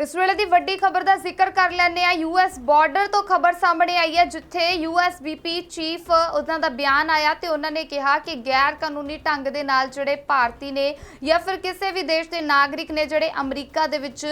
ਇਸ ਵੇਲੇ ਦੀ ਵੱਡੀ ਖਬਰ ਦਾ ਜ਼ਿਕਰ ਕਰ ਲੈਂਦੇ ਆ ਯੂਐਸ ਬਾਰਡਰ ਤੋਂ ਖਬਰ ਸਾਹਮਣੇ ਆਈ ਹੈ, ਜਿੱਥੇ ਯੂਐਸਬੀਪੀ ਚੀਫ ਉਹਨਾਂ ਦਾ ਬਿਆਨ ਆਇਆ ਤੇ ਉਹਨਾਂ ਨੇ ਕਿਹਾ ਕਿ ਗੈਰ ਕਾਨੂੰਨੀ ਢੰਗ ਦੇ ਨਾਲ ਜਿਹੜੇ ਭਾਰਤੀ ਨੇ ਜਾਂ ਫਿਰ ਕਿਸੇ ਵੀ ਦੇਸ਼ ਦੇ ਨਾਗਰਿਕ ਨੇ ਜਿਹੜੇ ਅਮਰੀਕਾ ਦੇ ਵਿੱਚ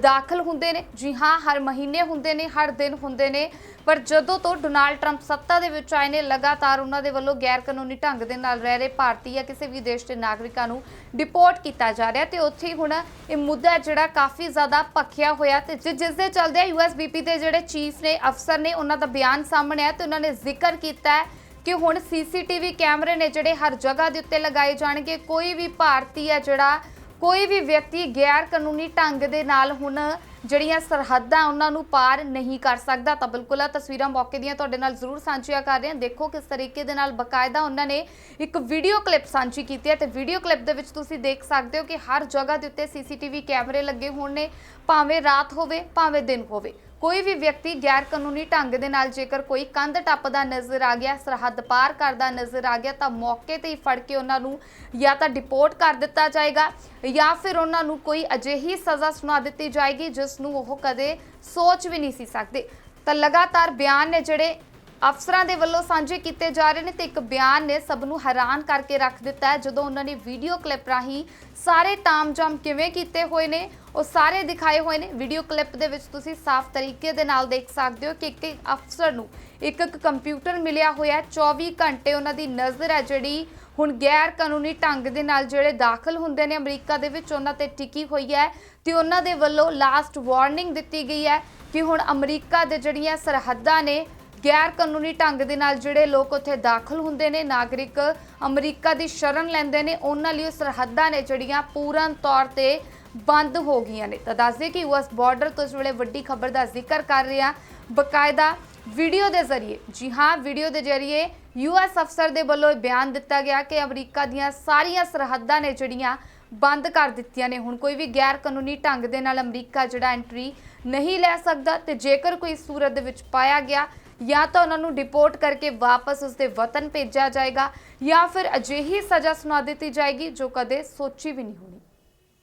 ਦਾਖਲ ਹੁੰਦੇ ਨੇ। ਜੀ ਹਾਂ, ਹਰ ਮਹੀਨੇ ਹੁੰਦੇ ਨੇ, ਹਰ ਦਿਨ ਹੁੰਦੇ ਨੇ, ਪਰ ਜਦੋਂ ਤੋਂ ਡੋਨਾਲਡ ਟਰੰਪ ਸੱਤਾ ਦੇ ਵਿੱਚ ਆਏ ਨੇ, ਲਗਾਤਾਰ ਉਹਨਾਂ ਦੇ ਵੱਲੋਂ ਗੈਰ ਕਾਨੂੰਨੀ ਢੰਗ ਦੇ ਨਾਲ ਰਹਿ ਰਹੇ ਭਾਰਤੀ ਜਾਂ ਕਿਸੇ ਵੀ ਦੇਸ਼ ਦੇ ਨਾਗਰਿਕਾਂ ਨੂੰ ਡਿਪੋਰਟ ਕੀਤਾ ਜਾ ਰਿਹਾ ਤੇ ਉੱਥੇ ਹੀ ਹੁਣ ਇਹ ਮੁੱਦਾ ਜਿਹੜਾ ਕਾਫੀ ਜ਼ਿਆਦਾ ਭਖਿਆ ਹੋਇਆ ਤੇ ਜਿ- ਜਿਸ ਦੇ ਚੱਲਦੇ ਯੂਐਸਬੀਪੀ ਦੇ ਜਿਹੜੇ ਚੀਫ ਨੇ, ਅਫਸਰ ਨੇ, ਉਹਨਾਂ ਦਾ ਬਿਆਨ ਸਾਹਮਣੇ ਆਇਆ ਤੇ ਉਹਨਾਂ ਨੇ ਜ਼ਿਕਰ ਕੀਤਾ ਹੈ ਕਿ ਹੁਣ ਸੀਸੀਟੀਵੀ ਕੈਮਰੇ ਨੇ ਜਿਹੜੇ ਹਰ ਜਗ੍ਹਾ ਦੇ ਉੱਤੇ ਲਗਾਏ ਜਾਣਗੇ। ਕੋਈ ਵੀ ਭਾਰਤੀ ਹੈ ਜਿਹੜਾ, ਕੋਈ ਵੀ ਵਿਅਕਤੀ ਗੈਰ ਕਾਨੂੰਨੀ ਢੰਗ ਦੇ ਨਾਲ ਹੁਣ ਜਿਹੜੀਆਂ ਸਰਹੱਦਾਂ ਉਹਨਾਂ ਨੂੰ ਪਾਰ ਨਹੀਂ ਕਰ ਸਕਦਾ, ਤਾਂ ਬਿਲਕੁਲ ਆ ਤਸਵੀਰਾਂ ਮੌਕੇ ਦੀਆਂ ਤੁਹਾਡੇ ਨਾਲ ਜ਼ਰੂਰ ਸਾਂਝੀਆਂ ਕਰ ਰਹੇ ਹਾਂ। ਦੇਖੋ ਕਿਸ ਤਰੀਕੇ ਦੇ ਨਾਲ ਬਕਾਇਦਾ ਉਹਨਾਂ ਨੇ ਇੱਕ ਵੀਡੀਓ ਕਲਿੱਪ ਸਾਂਝੀ ਕੀਤੀ ਹੈ ਤੇ ਵੀਡੀਓ ਕਲਿੱਪ ਦੇ ਵਿੱਚ ਤੁਸੀਂ ਦੇਖ ਸਕਦੇ ਹੋ ਕਿ ਹਰ ਜਗ੍ਹਾ ਦੇ ਉੱਤੇ ਸੀਸੀਟੀਵੀ ਕੈਮਰੇ ਲੱਗੇ ਹੋਣ ਨੇ, ਭਾਵੇਂ ਰਾਤ ਹੋਵੇ, ਭਾਵੇਂ ਦਿਨ ਹੋਵੇ। ਕੋਈ ਵੀ ਵਿਅਕਤੀ ਗੈਰ ਕਾਨੂੰਨੀ ਢੰਗ ਦੇ ਨਾਲ ਜੇਕਰ ਕੋਈ ਕੰਧ ਟੱਪਦਾ ਨਜ਼ਰ ਆ ਗਿਆ, ਸਰਹੱਦ ਪਾਰ ਕਰਦਾ ਨਜ਼ਰ ਆ ਗਿਆ, ਤਾਂ ਮੌਕੇ ਤੇ ਹੀ ਫੜ ਕੇ ਉਹਨਾਂ ਨੂੰ ਜਾਂ ਤਾਂ ਡਿਪੋਰਟ ਕਰ ਦਿੱਤਾ ਜਾਏਗਾ ਜਾਂ ਫਿਰ ਉਹਨਾਂ ਨੂੰ ਕੋਈ ਅਜਿਹੀ ਸਜ਼ਾ ਸੁਣਾ ਦਿੱਤੀ ਜਾਏਗੀ, ਜਿਸ ਨੂੰ ਉਹ ਕਦੇ ਸੋਚ ਵੀ ਨਹੀਂ ਸੀ ਸਕਦੇ। ਤਾਂ ਲਗਾਤਾਰ ਬਿਆਨ ਨੇ ਜਿਹੜੇ ਅਫਸਰਾਂ ਦੇ ਵੱਲੋਂ ਸਾਂਝੇ ਕੀਤੇ ਜਾ ਰਹੇ ਨੇ ਤੇ ਇੱਕ ਬਿਆਨ ਨੇ ਸਭ ਨੂੰ ਹੈਰਾਨ ਕਰਕੇ ਰੱਖ ਦਿੱਤਾ ਹੈ। ਜਦੋਂ ਉਹਨਾਂ ਨੇ ਵੀਡੀਓ ਕਲਿੱਪ ਰਾਹੀਂ ਸਾਰੇ ਤਾਮਝਾਮ ਕਿਵੇਂ ਕੀਤੇ ਹੋਏ ਨੇ, ਉਹ ਸਾਰੇ ਦਿਖਾਏ ਹੋਏ ਨੇ। ਵੀਡੀਓ ਕਲਿੱਪ ਦੇ ਵਿੱਚ ਤੁਸੀਂ ਸਾਫ਼ ਤਰੀਕੇ ਦੇ ਨਾਲ ਦੇਖ ਸਕਦੇ ਹੋ ਕਿ ਇੱਕ ਅਫਸਰ ਨੂੰ ਇੱਕ ਇੱਕ ਕੰਪਿਊਟਰ ਮਿਲਿਆ ਹੋਇਆ ਹੈ। 24 ਘੰਟੇ ਉਹਨਾਂ ਦੀ ਨਜ਼ਰ ਹੈ ਜਿਹੜੀ ਹੁਣ ਗੈਰ ਕਾਨੂੰਨੀ ਢੰਗ ਦੇ ਨਾਲ ਜਿਹੜੇ ਦਾਖਲ ਹੁੰਦੇ ਨੇ, ਅਮਰੀਕਾ ਦੇ ਵਿੱਚ ਉਹਨਾਂ ਤੇ ਟਿਕੀ ਹੋਈ ਹੈ ਤੇ ਉਹਨਾਂ ਦੇ ਵੱਲੋਂ ਲਾਸਟ ਵਾਰਨਿੰਗ ਦਿੱਤੀ ਗਈ ਹੈ ਕਿ ਹੁਣ ਅਮਰੀਕਾ ਦੇ ਜਿਹੜੀਆਂ ਸਰਹੱਦਾਂ ਨੇ ਗੈਰ ਕਾਨੂੰਨੀ ਢੰਗ ਦੇ ਨਾਲ ਜਿਹੜੇ ਲੋਕ ਉੱਥੇ ਦਾਖਲ ਹੁੰਦੇ ਨੇ, ਨਾਗਰਿਕ ਅਮਰੀਕਾ ਦੀ ਸ਼ਰਨ ਲੈਂਦੇ ਨੇ, ਉਹਨਾਂ ਲਈ ਉਹ ਸਰਹੱਦਾਂ ਨੇ ਜਿਹੜੀਆਂ ਪੂਰਨ ਤੌਰ ਤੇ ਬੰਦ ਹੋ ਗਈਆਂ ਨੇ। ਤਾਂ ਦੱਸਦੇ ਕਿ ਯੂਐਸ ਬਾਰਡਰ ਤੋਂ ਇਸ ਵੇਲੇ ਵੱਡੀ ਖਬਰ ਦਾ ਜ਼ਿਕਰ ਕਰ ਰਹੇ ਹਾਂ। ਬਕਾਇਦਾ ਵੀਡੀਓ ਦੇ ਜ਼ਰੀਏ, ਜੀ ਹਾਂ, ਵੀਡੀਓ ਦੇ ਜ਼ਰੀਏ ਯੂਐਸ ਅਫਸਰ ਦੇ ਵੱਲੋਂ ਇਹ ਬਿਆਨ ਦਿੱਤਾ ਗਿਆ ਕਿ ਅਮਰੀਕਾ ਦੀਆਂ ਸਾਰੀਆਂ ਸਰਹੱਦਾਂ ਨੇ ਜਿਹੜੀਆਂ ਬੰਦ ਕਰ ਦਿੱਤੀਆਂ ਨੇ। ਹੁਣ ਕੋਈ ਵੀ ਗੈਰ ਕਾਨੂੰਨੀ ਢੰਗ ਦੇ ਨਾਲ ਅਮਰੀਕਾ ਜਿਹੜਾ ਐਂਟਰੀ ਨਹੀਂ ਲੈ ਸਕਦਾ ਤੇ ਜੇਕਰ ਕੋਈ ਸੂਰਤ ਦੇ ਵਿੱਚ ਪਾਇਆ ਗਿਆ ਜਾਂ ਤਾਂ ਉਹਨਾਂ ਨੂੰ ਡਿਪੋਰਟ ਕਰਕੇ ਵਾਪਸ ਉਸਦੇ ਵਤਨ ਭੇਜਿਆ ਜਾਏਗਾ, ਜਾਂ ਫਿਰ ਅਜਿਹੀ ਸਜ਼ਾ ਸੁਣਾ ਦਿੱਤੀ ਜਾਏਗੀ ਜੋ ਕਦੇ ਸੋਚੀ ਵੀ ਨਹੀਂ ਹੋਣੀ।